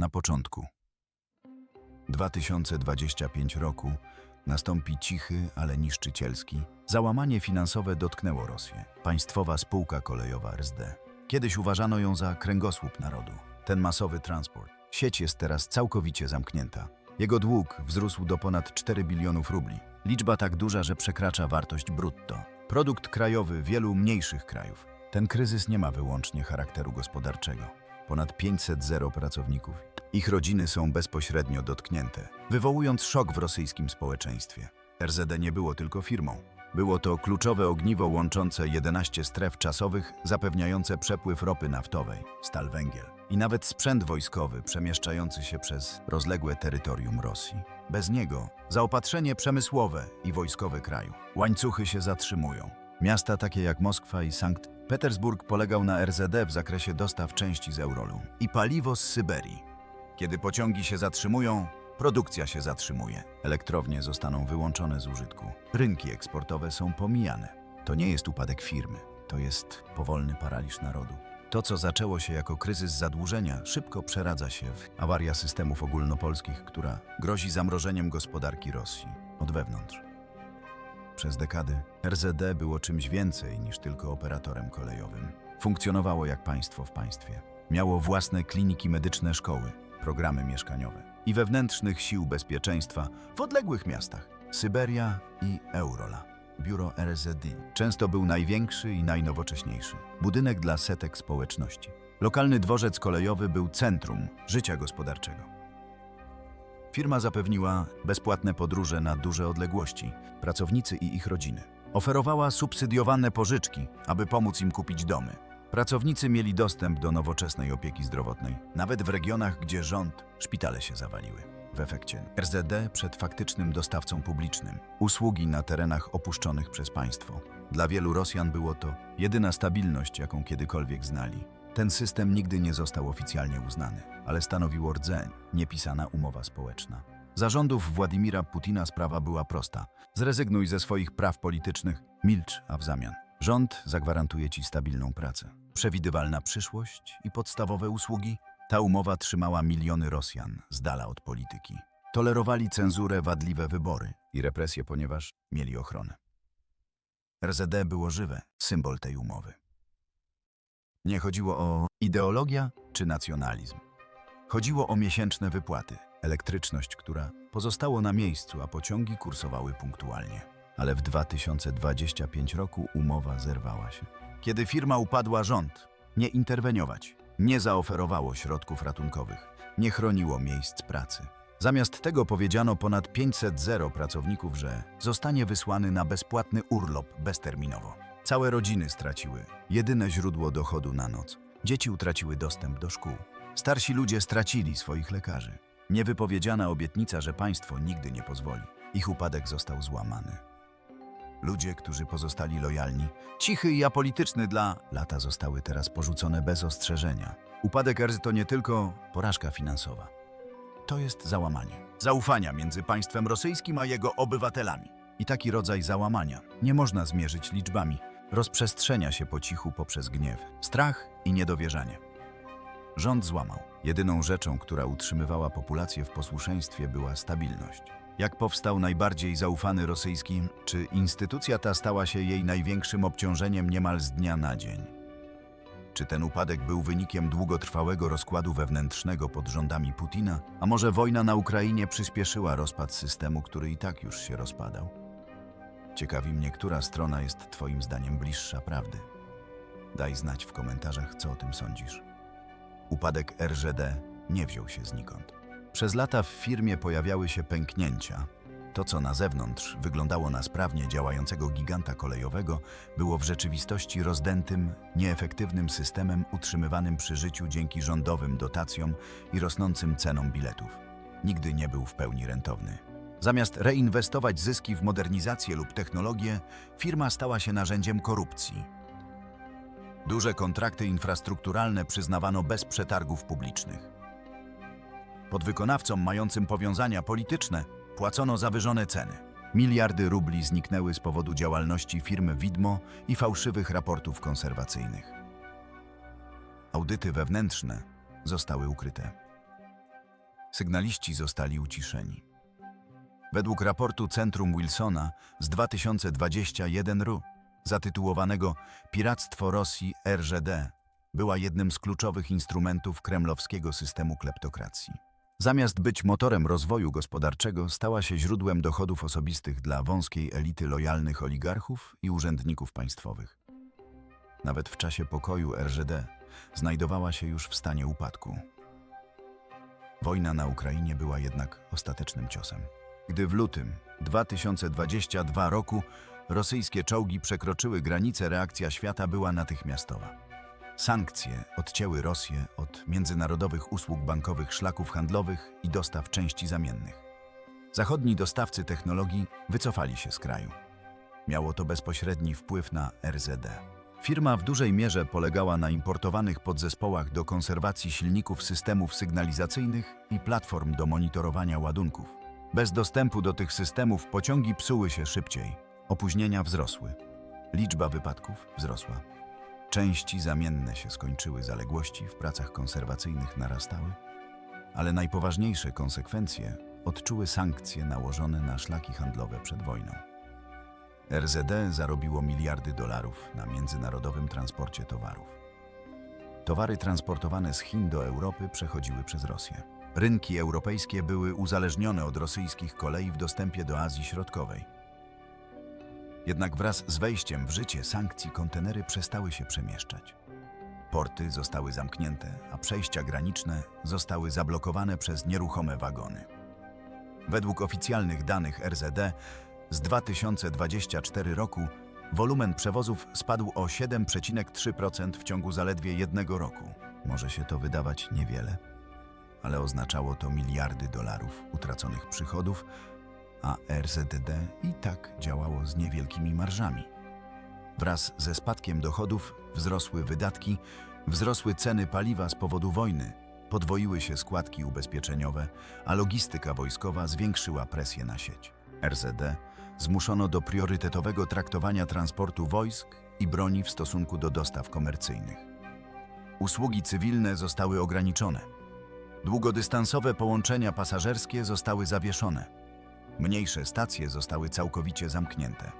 na początku. 2025 roku nastąpi cichy, ale niszczycielski. Załamanie finansowe dotknęło Rosję. Państwowa spółka kolejowa RSD. Kiedyś uważano ją za kręgosłup narodu. Ten masowy transport. Sieć jest teraz całkowicie zamknięta. Jego dług wzrósł do ponad 4 bilionów rubli. Liczba tak duża, że przekracza wartość brutto. Produkt krajowy wielu mniejszych krajów. Ten kryzys nie ma wyłącznie charakteru gospodarczego. Ponad 500 zero pracowników. Ich rodziny są bezpośrednio dotknięte, wywołując szok w rosyjskim społeczeństwie. RZD nie było tylko firmą. Było to kluczowe ogniwo łączące 11 stref czasowych zapewniające przepływ ropy naftowej, stal węgiel i nawet sprzęt wojskowy przemieszczający się przez rozległe terytorium Rosji. Bez niego zaopatrzenie przemysłowe i wojskowe kraju. Łańcuchy się zatrzymują. Miasta takie jak Moskwa i Sankt Petersburg polegał na RZD w zakresie dostaw części z Eurolu i paliwo z Syberii. Kiedy pociągi się zatrzymują, produkcja się zatrzymuje. Elektrownie zostaną wyłączone z użytku. Rynki eksportowe są pomijane. To nie jest upadek firmy, to jest powolny paraliż narodu. To, co zaczęło się jako kryzys zadłużenia, szybko przeradza się w awaria systemów ogólnopolskich, która grozi zamrożeniem gospodarki Rosji od wewnątrz. Przez dekady RZD było czymś więcej niż tylko operatorem kolejowym. Funkcjonowało jak państwo w państwie. Miało własne kliniki medyczne, szkoły, programy mieszkaniowe i wewnętrznych sił bezpieczeństwa w odległych miastach Syberia i Eurola. Biuro RZD często był największy i najnowocześniejszy. Budynek dla setek społeczności. Lokalny dworzec kolejowy był centrum życia gospodarczego. Firma zapewniła bezpłatne podróże na duże odległości, pracownicy i ich rodziny. Oferowała subsydiowane pożyczki, aby pomóc im kupić domy. Pracownicy mieli dostęp do nowoczesnej opieki zdrowotnej, nawet w regionach, gdzie rząd, szpitale się zawaliły. W efekcie RZD przed faktycznym dostawcą publicznym usługi na terenach opuszczonych przez państwo. Dla wielu Rosjan było to jedyna stabilność, jaką kiedykolwiek znali. Ten system nigdy nie został oficjalnie uznany, ale stanowił rdzeń, niepisana umowa społeczna. Zarządów Władimira Putina sprawa była prosta. Zrezygnuj ze swoich praw politycznych, milcz, a w zamian. Rząd zagwarantuje ci stabilną pracę, przewidywalna przyszłość i podstawowe usługi. Ta umowa trzymała miliony Rosjan z dala od polityki. Tolerowali cenzurę, wadliwe wybory i represje, ponieważ mieli ochronę. RZD było żywe, symbol tej umowy. Nie chodziło o ideologia czy nacjonalizm. Chodziło o miesięczne wypłaty, elektryczność, która pozostało na miejscu, a pociągi kursowały punktualnie. Ale w 2025 roku umowa zerwała się. Kiedy firma upadła, rząd nie interweniować, nie zaoferowało środków ratunkowych, nie chroniło miejsc pracy. Zamiast tego powiedziano ponad 500 zero pracowników, że zostanie wysłany na bezpłatny urlop bezterminowo. Całe rodziny straciły jedyne źródło dochodu na noc. Dzieci utraciły dostęp do szkół. Starsi ludzie stracili swoich lekarzy. Niewypowiedziana obietnica, że państwo nigdy nie pozwoli. Ich upadek został złamany. Ludzie, którzy pozostali lojalni, cichy i apolityczny dla lata zostały teraz porzucone bez ostrzeżenia. Upadek Erzy to nie tylko porażka finansowa. To jest załamanie. Zaufania między państwem rosyjskim a jego obywatelami. I taki rodzaj załamania nie można zmierzyć liczbami. Rozprzestrzenia się po cichu poprzez gniew, strach i niedowierzanie. Rząd złamał. Jedyną rzeczą, która utrzymywała populację w posłuszeństwie, była stabilność. Jak powstał najbardziej zaufany rosyjski, czy instytucja ta stała się jej największym obciążeniem niemal z dnia na dzień? Czy ten upadek był wynikiem długotrwałego rozkładu wewnętrznego pod rządami Putina, a może wojna na Ukrainie przyspieszyła rozpad systemu, który i tak już się rozpadał? Ciekawi mnie, która strona jest Twoim zdaniem bliższa prawdy. Daj znać w komentarzach, co o tym sądzisz. Upadek RZD nie wziął się znikąd. Przez lata w firmie pojawiały się pęknięcia. To, co na zewnątrz wyglądało na sprawnie działającego giganta kolejowego, było w rzeczywistości rozdętym, nieefektywnym systemem utrzymywanym przy życiu dzięki rządowym dotacjom i rosnącym cenom biletów. Nigdy nie był w pełni rentowny. Zamiast reinwestować zyski w modernizację lub technologię, firma stała się narzędziem korupcji. Duże kontrakty infrastrukturalne przyznawano bez przetargów publicznych. Podwykonawcom mającym powiązania polityczne płacono zawyżone ceny. Miliardy rubli zniknęły z powodu działalności firmy Widmo i fałszywych raportów konserwacyjnych. Audyty wewnętrzne zostały ukryte. Sygnaliści zostali uciszeni. Według raportu Centrum Wilsona z 2021 r. zatytułowanego Piractwo Rosji RZD była jednym z kluczowych instrumentów kremlowskiego systemu kleptokracji. Zamiast być motorem rozwoju gospodarczego, stała się źródłem dochodów osobistych dla wąskiej elity lojalnych oligarchów i urzędników państwowych. Nawet w czasie pokoju RZD znajdowała się już w stanie upadku. Wojna na Ukrainie była jednak ostatecznym ciosem. Gdy w lutym 2022 roku rosyjskie czołgi przekroczyły granice, reakcja świata była natychmiastowa. Sankcje odcięły Rosję od międzynarodowych usług bankowych, szlaków handlowych i dostaw części zamiennych. Zachodni dostawcy technologii wycofali się z kraju. Miało to bezpośredni wpływ na RZD. Firma w dużej mierze polegała na importowanych podzespołach do konserwacji silników systemów sygnalizacyjnych i platform do monitorowania ładunków. Bez dostępu do tych systemów pociągi psuły się szybciej, opóźnienia wzrosły, liczba wypadków wzrosła. Części zamienne się skończyły, zaległości w pracach konserwacyjnych narastały, ale najpoważniejsze konsekwencje odczuły sankcje nałożone na szlaki handlowe przed wojną. RZD zarobiło miliardy dolarów na międzynarodowym transporcie towarów. Towary transportowane z Chin do Europy przechodziły przez Rosję. Rynki europejskie były uzależnione od rosyjskich kolei w dostępie do Azji Środkowej. Jednak wraz z wejściem w życie sankcji kontenery przestały się przemieszczać. Porty zostały zamknięte, a przejścia graniczne zostały zablokowane przez nieruchome wagony. Według oficjalnych danych RZD z 2024 roku wolumen przewozów spadł o 7,3% w ciągu zaledwie jednego roku. Może się to wydawać niewiele, ale oznaczało to miliardy dolarów utraconych przychodów, a RZD i tak działało z niewielkimi marżami. Wraz ze spadkiem dochodów wzrosły wydatki, wzrosły ceny paliwa z powodu wojny, podwoiły się składki ubezpieczeniowe, a logistyka wojskowa zwiększyła presję na sieć. RZD zmuszono do priorytetowego traktowania transportu wojsk i broni w stosunku do dostaw komercyjnych. Usługi cywilne zostały ograniczone. Długodystansowe połączenia pasażerskie zostały zawieszone. Mniejsze stacje zostały całkowicie zamknięte.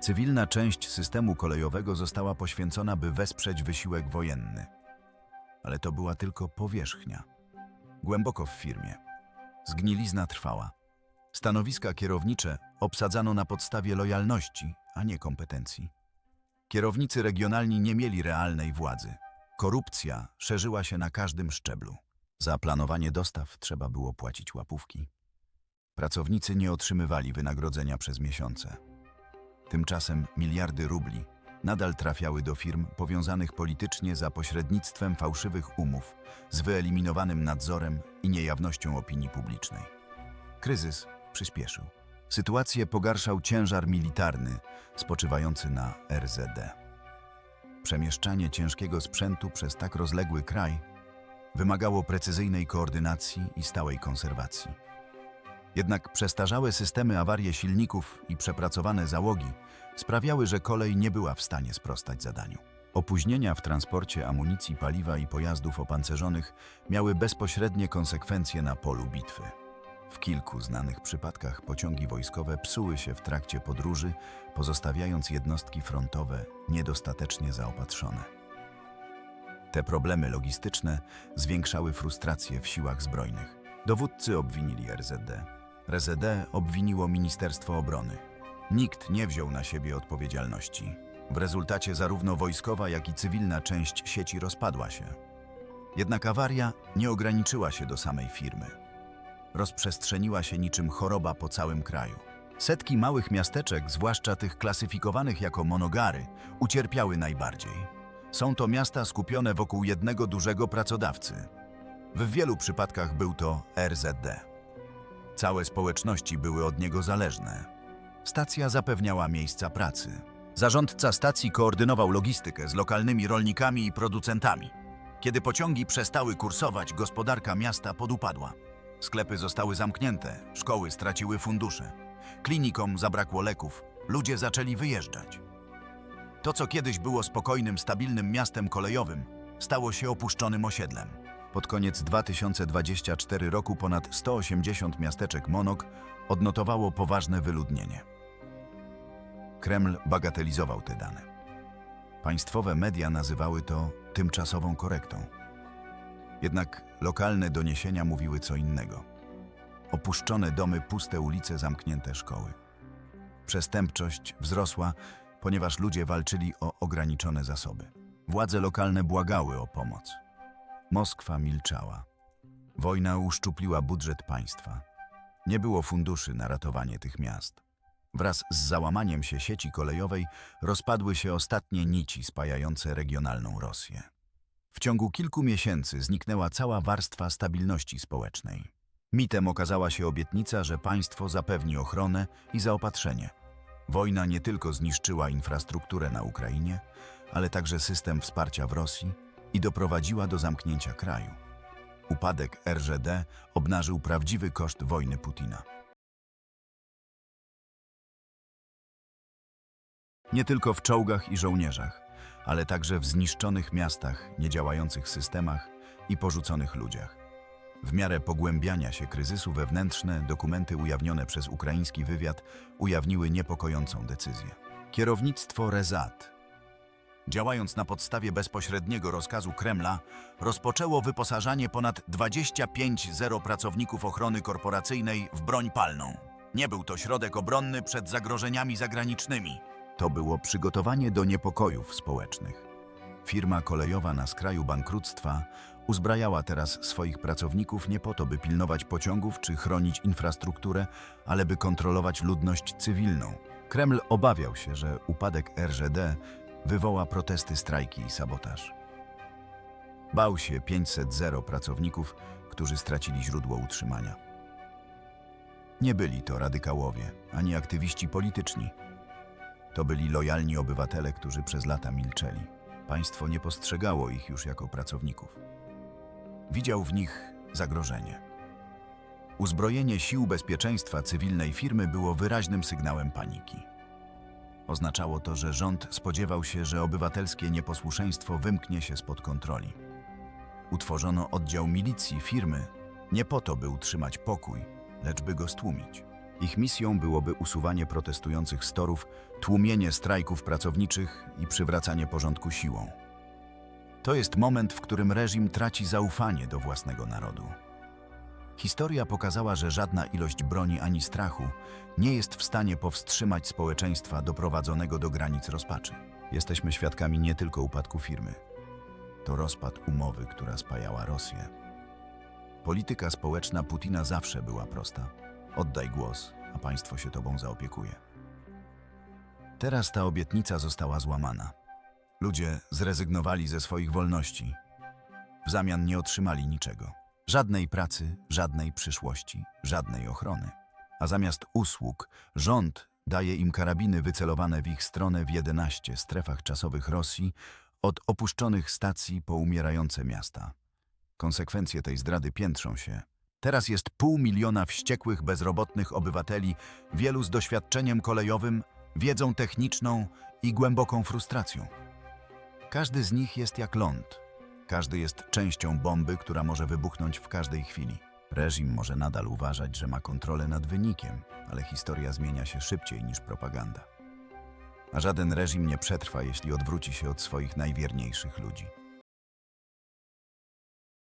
Cywilna część systemu kolejowego została poświęcona, by wesprzeć wysiłek wojenny. Ale to była tylko powierzchnia. Głęboko w firmie. Zgnilizna trwała. Stanowiska kierownicze obsadzano na podstawie lojalności, a nie kompetencji. Kierownicy regionalni nie mieli realnej władzy. Korupcja szerzyła się na każdym szczeblu. Za planowanie dostaw trzeba było płacić łapówki. Pracownicy nie otrzymywali wynagrodzenia przez miesiące. Tymczasem miliardy rubli nadal trafiały do firm powiązanych politycznie za pośrednictwem fałszywych umów z wyeliminowanym nadzorem i niejawnością opinii publicznej. Kryzys przyspieszył. Sytuację pogarszał ciężar militarny spoczywający na RZD. Przemieszczanie ciężkiego sprzętu przez tak rozległy kraj wymagało precyzyjnej koordynacji i stałej konserwacji. Jednak przestarzałe systemy awarie silników i przepracowane załogi sprawiały, że kolej nie była w stanie sprostać zadaniu. Opóźnienia w transporcie amunicji, paliwa i pojazdów opancerzonych miały bezpośrednie konsekwencje na polu bitwy. W kilku znanych przypadkach pociągi wojskowe psuły się w trakcie podróży, pozostawiając jednostki frontowe niedostatecznie zaopatrzone. Te problemy logistyczne zwiększały frustrację w siłach zbrojnych. Dowódcy obwinili RZD. RZD obwiniło Ministerstwo Obrony. Nikt nie wziął na siebie odpowiedzialności. W rezultacie zarówno wojskowa, jak i cywilna część sieci rozpadła się. Jednak awaria nie ograniczyła się do samej firmy rozprzestrzeniła się niczym choroba po całym kraju. Setki małych miasteczek, zwłaszcza tych klasyfikowanych jako monogary, ucierpiały najbardziej. Są to miasta skupione wokół jednego dużego pracodawcy. W wielu przypadkach był to RZD. Całe społeczności były od niego zależne. Stacja zapewniała miejsca pracy. Zarządca stacji koordynował logistykę z lokalnymi rolnikami i producentami. Kiedy pociągi przestały kursować, gospodarka miasta podupadła. Sklepy zostały zamknięte, szkoły straciły fundusze, klinikom zabrakło leków, ludzie zaczęli wyjeżdżać. To, co kiedyś było spokojnym, stabilnym miastem kolejowym, stało się opuszczonym osiedlem. Pod koniec 2024 roku ponad 180 miasteczek Monok odnotowało poważne wyludnienie. Kreml bagatelizował te dane. Państwowe media nazywały to tymczasową korektą. Jednak lokalne doniesienia mówiły co innego. Opuszczone domy, puste ulice, zamknięte szkoły. Przestępczość wzrosła, ponieważ ludzie walczyli o ograniczone zasoby. Władze lokalne błagały o pomoc. Moskwa milczała. Wojna uszczupliła budżet państwa. Nie było funduszy na ratowanie tych miast. Wraz z załamaniem się sieci kolejowej rozpadły się ostatnie nici spajające regionalną Rosję. W ciągu kilku miesięcy zniknęła cała warstwa stabilności społecznej. Mitem okazała się obietnica, że państwo zapewni ochronę i zaopatrzenie. Wojna nie tylko zniszczyła infrastrukturę na Ukrainie, ale także system wsparcia w Rosji i doprowadziła do zamknięcia kraju. Upadek RŽD obnażył prawdziwy koszt wojny Putina. Nie tylko w czołgach i żołnierzach, ale także w zniszczonych miastach, niedziałających systemach i porzuconych ludziach. W miarę pogłębiania się kryzysu wewnętrzne dokumenty ujawnione przez ukraiński wywiad ujawniły niepokojącą decyzję. Kierownictwo Rezat, działając na podstawie bezpośredniego rozkazu Kremla, rozpoczęło wyposażanie ponad 25 zero pracowników ochrony korporacyjnej w broń palną. Nie był to środek obronny przed zagrożeniami zagranicznymi. To było przygotowanie do niepokojów społecznych. Firma kolejowa na skraju bankructwa uzbrajała teraz swoich pracowników nie po to, by pilnować pociągów czy chronić infrastrukturę, ale by kontrolować ludność cywilną. Kreml obawiał się, że upadek RŽD wywoła protesty, strajki i sabotaż. Bał się 500 zero pracowników, którzy stracili źródło utrzymania. Nie byli to radykałowie, ani aktywiści polityczni. To byli lojalni obywatele, którzy przez lata milczeli. Państwo nie postrzegało ich już jako pracowników. Widział w nich zagrożenie. Uzbrojenie sił bezpieczeństwa cywilnej firmy było wyraźnym sygnałem paniki. Oznaczało to, że rząd spodziewał się, że obywatelskie nieposłuszeństwo wymknie się spod kontroli. Utworzono oddział milicji firmy nie po to, by utrzymać pokój, lecz by go stłumić. Ich misją byłoby usuwanie protestujących z torów, tłumienie strajków pracowniczych i przywracanie porządku siłą. To jest moment, w którym reżim traci zaufanie do własnego narodu. Historia pokazała, że żadna ilość broni ani strachu nie jest w stanie powstrzymać społeczeństwa doprowadzonego do granic rozpaczy. Jesteśmy świadkami nie tylko upadku firmy. To rozpad umowy, która spajała Rosję. Polityka społeczna Putina zawsze była prosta. Oddaj głos, a państwo się tobą zaopiekuje. Teraz ta obietnica została złamana. Ludzie zrezygnowali ze swoich wolności. W zamian nie otrzymali niczego. Żadnej pracy, żadnej przyszłości, żadnej ochrony. A zamiast usług, rząd daje im karabiny wycelowane w ich stronę w 11 strefach czasowych Rosji, od opuszczonych stacji po umierające miasta. Konsekwencje tej zdrady piętrzą się. Teraz jest pół miliona wściekłych, bezrobotnych obywateli, wielu z doświadczeniem kolejowym, wiedzą techniczną i głęboką frustracją. Każdy z nich jest jak ląd. Każdy jest częścią bomby, która może wybuchnąć w każdej chwili. Reżim może nadal uważać, że ma kontrolę nad wynikiem, ale historia zmienia się szybciej niż propaganda. A żaden reżim nie przetrwa, jeśli odwróci się od swoich najwierniejszych ludzi.